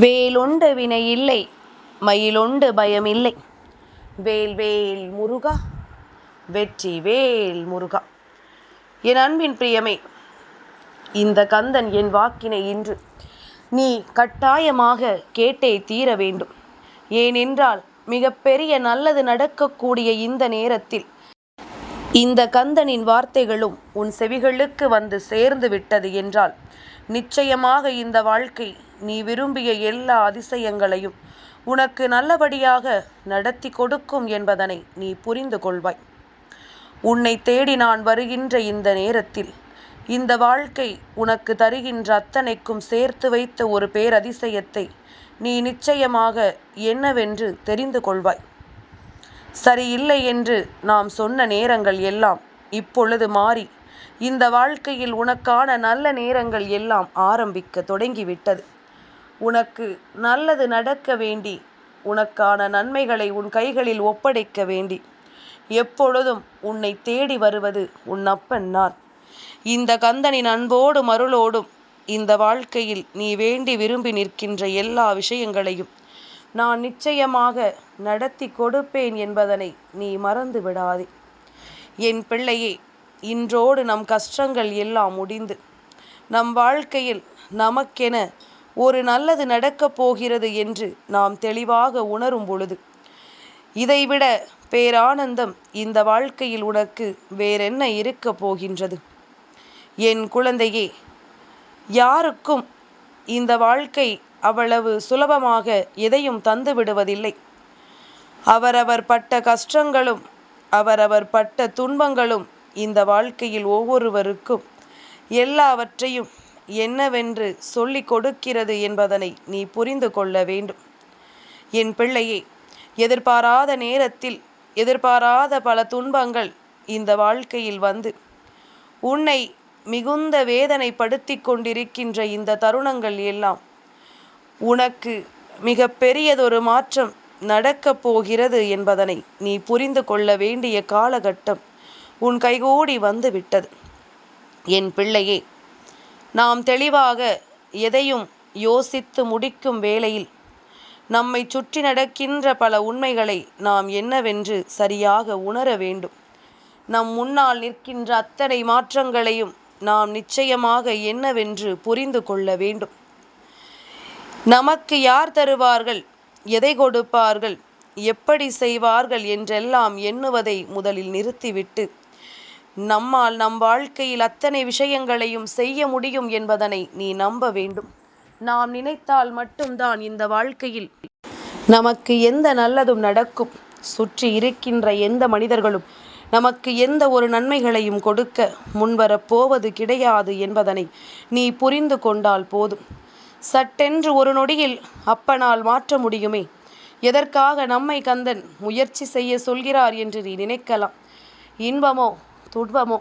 வேலுண்டு வினை இல்லை மயிலுண்டு பயமில்லை வேல் வேல் முருகா வெற்றி வேல் முருகா. என் அன்பின் பிரியமே இந்த கந்தன் என் வாக்கினை இன்று நீ கட்டாயமாக கேட்டே தீர வேண்டும். ஏனென்றால் மிகப்பெரிய நல்லது நடக்கக்கூடிய இந்த நேரத்தில் இந்த கந்தனின் வார்த்தைகளும் உன் செவிகளுக்கு வந்து சேர்ந்து விட்டது என்றால் நிச்சயமாக இந்த வாழ்க்கை நீ விரும்பிய எல்லா அதிசயங்களையும் உனக்கு நல்லபடியாக நடத்தி கொடுக்கும் என்பதனை நீ புரிந்து கொள்வாய். உன்னை தேடி நான் வருகின்ற இந்த நேரத்தில் இந்த வாழ்க்கை உனக்கு தருகின்ற அத்தனைக்கும் சேர்த்து வைத்த ஒரு பேரதிசயத்தை நீ நிச்சயமாக என்னவென்று தெரிந்து கொள்வாய். சரியில்லை என்று நாம் சொன்ன நேரங்கள் எல்லாம் இப்பொழுது மாறி இந்த வாழ்க்கையில் உனக்கான நல்ல நேரங்கள் எல்லாம் ஆரம்பிக்க தொடங்கிவிட்டது. உனக்கு நல்லது நடக்க வேண்டி உனக்கான நன்மைகளை உன் கைகளில் ஒப்படைக்க வேண்டி. எப்பொழுதும் உன்னை தேடி வருவது உன் அப்பன் நான். இந்த கந்தனின் அன்போடும் அருளோடும் இந்த வாழ்க்கையில் நீ வேண்டி விரும்பி நிற்கின்ற எல்லா விஷயங்களையும் நான் நிச்சயமாக நடத்தி கொடுப்பேன் என்பதனை நீ மறந்து விடாதே. என் பிள்ளையே இன்றோடு நம் கஷ்டங்கள் எல்லாம் முடிந்து நம் வாழ்க்கையில் நமக்கென ஒரு நல்லது நடக்கப் போகிறது என்று நாம் தெளிவாக உணரும் பொழுது இதைவிட பேரானந்தம் இந்த வாழ்க்கையில் உனக்கு வேறென்ன இருக்கப் போகின்றது? என் குழந்தையே யாருக்கும் இந்த வாழ்க்கை அவ்வளவு சுலபமாக எதையும் தந்து விடுவதில்லை. அவரவர் பட்ட கஷ்டங்களும் அவரவர் பட்ட துன்பங்களும் இந்த வாழ்க்கையில் ஒவ்வொருவருக்கும் எல்லாவற்றையும் என்னவென்று சொல்லிக் கொடுக்கிறது என்பதனை நீ புரிந்து கொள்ள வேண்டும். என் பிள்ளையே எதிர்பாராத நேரத்தில் எதிர்பாராத பல துன்பங்கள் இந்த வாழ்க்கையில் வந்து உன்னை மிகுந்த வேதனைப்படுத்தி கொண்டிருக்கின்ற இந்த தருணங்கள் எல்லாம் உனக்கு மிக பெரியதொரு மாற்றம் நடக்கப் போகிறது என்பதனை நீ புரிந்து கொள்ள வேண்டிய காலகட்டம் உன் கைகூடி வந்து விட்டது. என் பிள்ளையே நாம் தெளிவாக எதையும் யோசித்து முடிக்கும் வேளையில் நம்மை சுற்றி நடக்கின்ற பல உண்மைகளை நாம் என்னவென்று சரியாக உணர வேண்டும். நம் முன்னால் நிற்கின்ற அத்தனை மாற்றங்களையும் நாம் நிச்சயமாக என்னவென்று புரிந்து கொள்ள வேண்டும். நமக்கு யார் தருவார்கள்? எதை கொடுப்பார்கள்? எப்படி செய்வார்கள்? என்றெல்லாம் எண்ணுவதை முதலில் நிறுத்திவிட்டு நம்மால் நம் வாழ்க்கையில் அத்தனை விஷயங்களையும் செய்ய முடியும் என்பதனை நீ நம்ப வேண்டும். நாம் நினைத்தால் மட்டும்தான் இந்த வாழ்க்கையில் நமக்கு எந்த நல்லதும் நடக்கும். சுற்றி இருக்கின்ற எந்த மனிதர்களும் நமக்கு எந்த ஒரு நன்மைகளையும் கொடுக்க முன்வரப் போவது கிடையாது என்பதனை நீ புரிந்து கொண்டால் போதும். சட்டென்று ஒரு நொடியில் அப்பனால் மாற்ற முடியுமே? எதற்காக நம்மை கந்தன் முயற்சி செய்ய சொல்கிறார் என்று நீ நினைக்கலாம். இன்பமோ துன்பமோ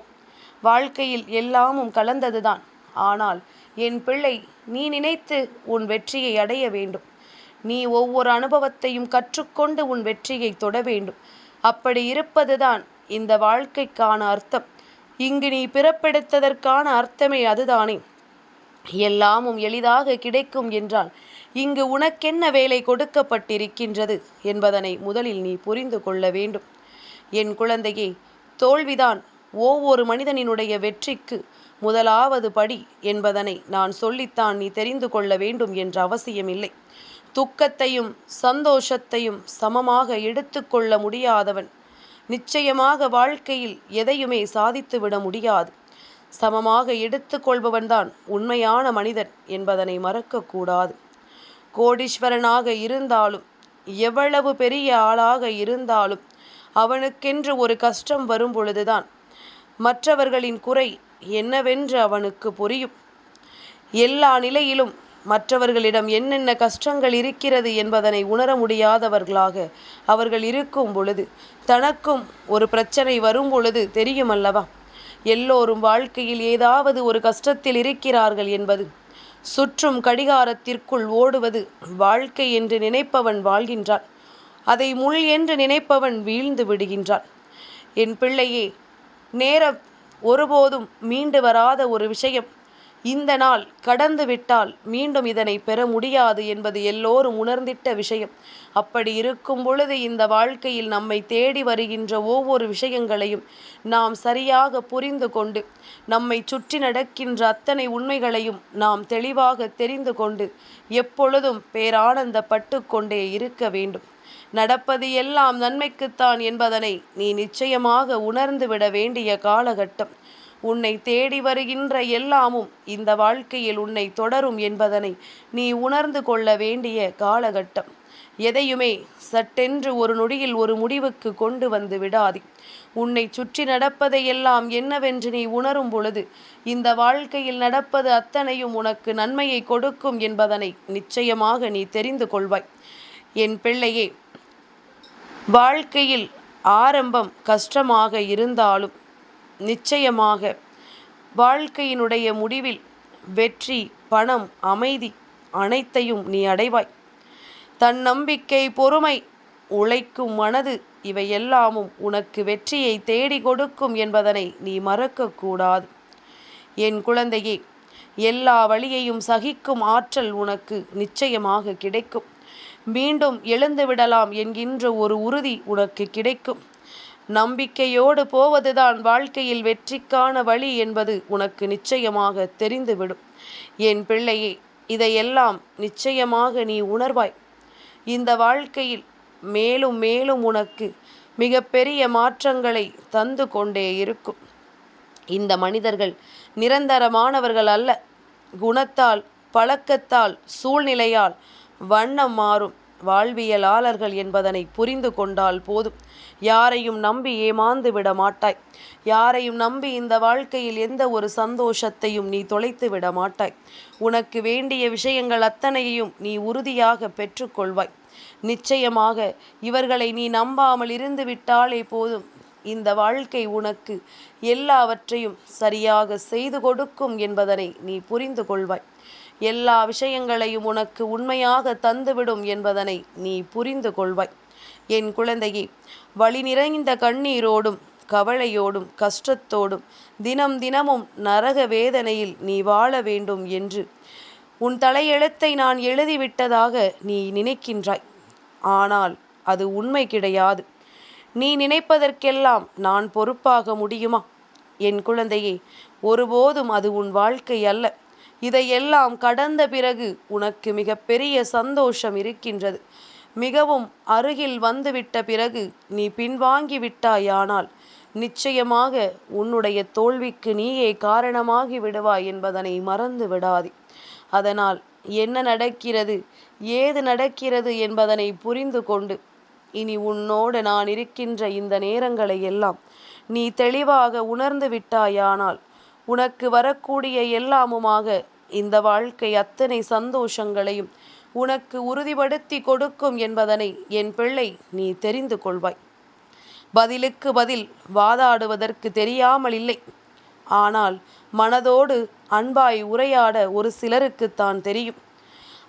வாழ்க்கையில் எல்லாமும் கலந்ததுதான். ஆனால் என் பிள்ளை நீ நினைத்து உன் வெற்றியை அடைய வேண்டும். நீ ஒவ்வொரு அனுபவத்தையும் கற்றுக்கொண்டு உன் வெற்றியை தொட வேண்டும். அப்படி இருப்பதுதான் இந்த வாழ்க்கைக்கான அர்த்தம். இங்கு நீ பிறப்பெடுத்ததற்கான அர்த்தமே அதுதானே. எல்லாமும் எளிதாக கிடைக்கும் என்றால் இங்கு உனக்கென்ன வேலை கொடுக்கப்பட்டிருக்கின்றது என்பதனை முதலில் நீ புரிந்து கொள்ள வேண்டும். என் குழந்தையே தோல்விதான் ஒவ்வொரு மனிதனினுடைய வெற்றிக்கு முதலாவது படி என்பதனை நான் சொல்லித்தான் நீ தெரிந்து கொள்ள வேண்டும் என்ற அவசியமில்லை. துக்கத்தையும் சந்தோஷத்தையும் சமமாக எடுத்துக்கொள்ள முடியாதவன் நிச்சயமாக வாழ்க்கையில் எதையுமே சாதித்துவிட முடியாது. சமமாக எடுத்துக்கொள்பவன்தான் உண்மையான மனிதன் என்பதனை மறக்கக்கூடாது. கோடீஸ்வரனாக இருந்தாலும் எவ்வளவு பெரிய ஆளாக இருந்தாலும் அவனுக்கென்று ஒரு கஷ்டம் வரும் பொழுதுதான் மற்றவர்களின் குறை என்னவென்று அவனுக்கு புரியும். எல்லா நிலையிலும் மற்றவர்களிடம் என்னென்ன கஷ்டங்கள் இருக்கிறது என்பதனை உணர முடியாதவர்களாக அவர்கள் இருக்கும் பொழுது தனக்கும் ஒரு பிரச்சனை வரும் பொழுது தெரியும் அல்லவா எல்லோரும் வாழ்க்கையில் ஏதாவது ஒரு கஷ்டத்தில் இருக்கிறார்கள் என்பது சுற்றும் கடிகாரத்திற்குள் ஓடுவது வாழ்க்கை என்று நினைப்பவன் வாழ்கின்றான். அதை முள் என்று நினைப்பவன் வீழ்ந்து விடுகின்றான். என் பிள்ளையே நேரம் ஒருபோதும் மீண்டு வராத ஒரு விஷயம். இந்த நாள் கடந்து விட்டால் மீண்டும் இதனை பெற முடியாது என்பது எல்லோரும் உணர்ந்திட்ட விஷயம். அப்படி இருக்கும் பொழுது இந்த வாழ்க்கையில் நம்மை தேடி வருகின்ற ஒவ்வொரு விஷயங்களையும் நாம் சரியாக புரிந்து கொண்டு நம்மை சுற்றி நடக்கின்ற அத்தனை உண்மைகளையும் நாம் தெளிவாக தெரிந்து கொண்டு எப்பொழுதும் பேரானந்தப்பட்டு கொண்டே இருக்க வேண்டும். நடப்பது எல்லாம் நன்மைக்குத்தான் என்பதனை நீ நிச்சயமாக உணர்ந்து விட வேண்டிய காலகட்டம். உன்னை தேடி வருகின்ற எல்லாமும் இந்த வாழ்க்கையில் உன்னை தொடரும் என்பதனை நீ உணர்ந்து கொள்ள வேண்டிய காலகட்டம். எதையுமே சட்டென்று ஒரு நொடியில் ஒரு முடிவுக்கு கொண்டு வந்து விடாதே. உன்னை சுற்றி நடப்பதையெல்லாம் என்னவென்று நீ உணரும் பொழுது இந்த வாழ்க்கையில் நடப்பது அத்தனையும் உனக்கு நன்மையை கொடுக்கும் என்பதனை நிச்சயமாக நீ தெரிந்து கொள்வாய். என் பிள்ளையே வாழ்க்கையில் ஆரம்பம் கஷ்டமாக இருந்தாலும் நிச்சயமாக வாழ்க்கையினுடைய முடிவில் வெற்றி பணம் அமைதி அனைத்தையும் நீ அடைவாய். தன் நம்பிக்கை பொறுமை உழைக்கும் மனது இவையெல்லாமும் உனக்கு வெற்றியை தேடி கொடுக்கும் என்பதனை நீ மறக்கக்கூடாது என் குழந்தையே எல்லா வழியையும் சகிக்கும் ஆற்றல் உனக்கு நிச்சயமாக கிடைக்கும். மீண்டும் எழுந்து விடலாம் என்கின்ற ஒரு உறுதி உனக்கு கிடைக்கும். நம்பிக்கையோடு போவதுதான் வாழ்க்கையில் வெற்றிக்கான வழி என்பது உனக்கு நிச்சயமாக தெரிந்துவிடும். என் பிள்ளையே இதையெல்லாம் நிச்சயமாக நீ உணர்வாய். இந்த வாழ்க்கையில் மேலும் மேலும் உனக்கு மிகப்பெரிய மாற்றங்களை தந்து கொண்டே இருக்கும். இந்த மனிதர்கள் நிரந்தரமானவர்கள் அல்ல. குணத்தால் பழக்கத்தால் சூழ்நிலையால் வண்ணம் மாறும். வாழ்வியலாளர்கள் என்பதனை புரிந்து கொண்டால் போதும். யாரையும் நம்பி ஏமாந்து விட மாட்டாய். யாரையும் நம்பி இந்த வாழ்க்கையில் எந்த ஒரு சந்தோஷத்தையும் நீ தொலைத்து விட மாட்டாய். உனக்கு வேண்டிய விஷயங்கள் அத்தனையையும் நீ உறுதியாக பெற்றுக்கொள்வாய் நிச்சயமாக இவர்களை நீ நம்பாமல் இருந்து விட்டாலே போதும். இந்த வாழ்க்கை உனக்கு எல்லாவற்றையும் சரியாக செய்து கொடுக்கும் என்பதனை நீ புரிந்து கொள்வாய். எல்லா விஷயங்களையும் உனக்கு உண்மையாக தந்துவிடும் என்பதனை நீ புரிந்து கொள்வாய். என் குழந்தையே வழி நிறைந்த கண்ணீரோடும் கவலையோடும் கஷ்டத்தோடும் தினம் தினமும் நரக வேதனையில் நீ வாழ வேண்டும் என்று உன் தலையெழுத்தை நான் எழுதிவிட்டதாக நீ நினைக்கின்றாய். ஆனால் அது உண்மை கிடையாது. நீ நினைப்பதற்கெல்லாம் நான் பொறுப்பாக முடியுமா? என் குழந்தையே ஒருபோதும் அது உன் வாழ்க்கை அல்ல. இதையெல்லாம் கடந்த பிறகு உனக்கு மிகப்பெரிய சந்தோஷம் இருக்கின்றது. மிகவும் அருகில் வந்துவிட்ட பிறகு நீ பின்வாங்கி விட்டாயானால் நிச்சயமாக உன்னுடைய தோல்விக்கு நீயே காரணமாகி விடுவாய் என்பதனை மறந்து விடாதே. அதனால் என்ன நடக்கிறது ஏது நடக்கிறது என்பதனை புரிந்து கொண்டு இனி உன்னோடு நான் இருக்கின்ற இந்த நேரங்களை எல்லாம் நீ தெளிவாக உணர்ந்து விட்டாயானால் உனக்கு வரக்கூடிய எல்லாமுமாக இந்த வாழ்க்கை அத்தனை சந்தோஷங்களையும் உனக்கு உறுதிப்படுத்தி கொடுக்கும் என்பதனை என் பிள்ளை நீ தெரிந்து கொள்வாய். பதிலுக்கு பதில் வாதாடுவதற்கு தெரியாமல் இல்லை. ஆனால் மனதோடு அன்பாய் உரையாட ஒரு சிலருக்குத்தான் தெரியும்.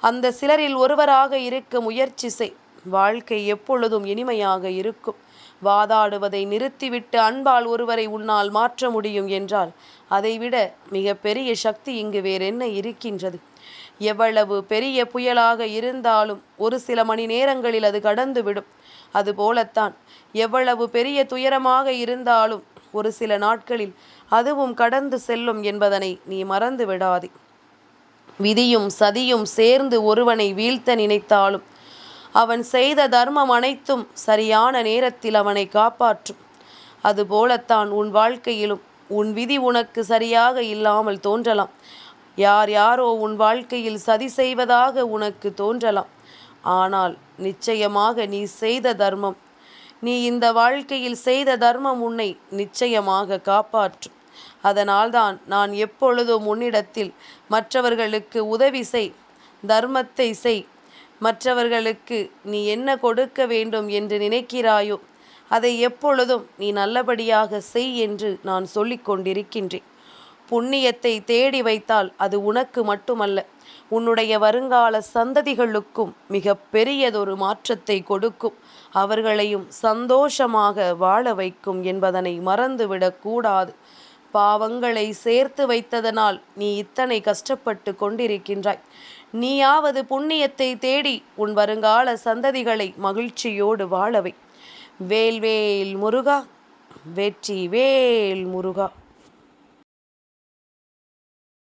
அந்த சிலரில் ஒருவராக இருக்க முயற்சி செய். வாழ்க்கை எப்பொழுதும் இனிமையாக இருக்கும். வாதாடுவதை நிறுத்திவிட்டு அன்பால் ஒருவரை உன்னால் மாற்ற முடியும் என்றால் அதைவிட மிக பெரிய சக்தி இங்கு வேறென்ன இருக்கின்றது? எவ்வளவு பெரிய புயலாக இருந்தாலும் ஒரு சில மணி நேரங்களில் அது கடந்துவிடும். அதுபோலத்தான் எவ்வளவு பெரிய துயரமாக இருந்தாலும் ஒரு சில நாட்களில் அதுவும் கடந்து செல்லும் என்பதனை நீ மறந்து விடாதே விதியும் சதியும் சேர்ந்து ஒருவனை வீழ்த்த நினைத்தாலும் அவன் செய்த தர்மம் அனைத்தும் சரியான நேரத்தில் அவனை காப்பாற்றும். அதுபோலத்தான் உன் வாழ்க்கையிலும் உன் விதி உனக்கு சரியாக இல்லாமல் தோன்றலாம். யார் யாரோ உன் வாழ்க்கையில் சதி செய்வதாக உனக்கு தோன்றலாம். ஆனால் நிச்சயமாக நீ செய்த தர்மம் நீ இந்த வாழ்க்கையில் செய்த தர்மம் உன்னை நிச்சயமாக காப்பாற்றும். அதனால்தான் நான் எப்பொழுதும் உன்னிடத்தில் மற்றவர்களுக்கு உதவி செய் தர்மத்தை செய் மற்றவர்களுக்கு நீ என்ன கொடுக்க வேண்டும் என்று நினைக்கிறாயோ அதை எப்பொழுதும் நீ நல்லபடியாக செய் என்று நான் சொல்லிக் கொண்டிருக்கின்றேன். புண்ணியத்தை தேடி வைத்தால் அது உனக்கு மட்டுமல்ல உன்னுடைய வருங்கால சந்ததிகளுக்கும் மிக பெரியதொரு மாற்றத்தை கொடுக்கும். அவர்களையும் சந்தோஷமாக வாழ வைக்கும் என்பதனை மறந்துவிடக்கூடாது பாவங்களை சேர்த்து வைத்ததனால் நீ இத்தனை கஷ்டப்பட்டு கொண்டிருக்கின்றாய். நீயாவது புண்ணியத்தை தேடி உன் வருங்கால சந்ததிகளை மகிழ்ச்சியோடு வாழவை வேல்வேல் முருகா வெற்றி வேல் முருகா.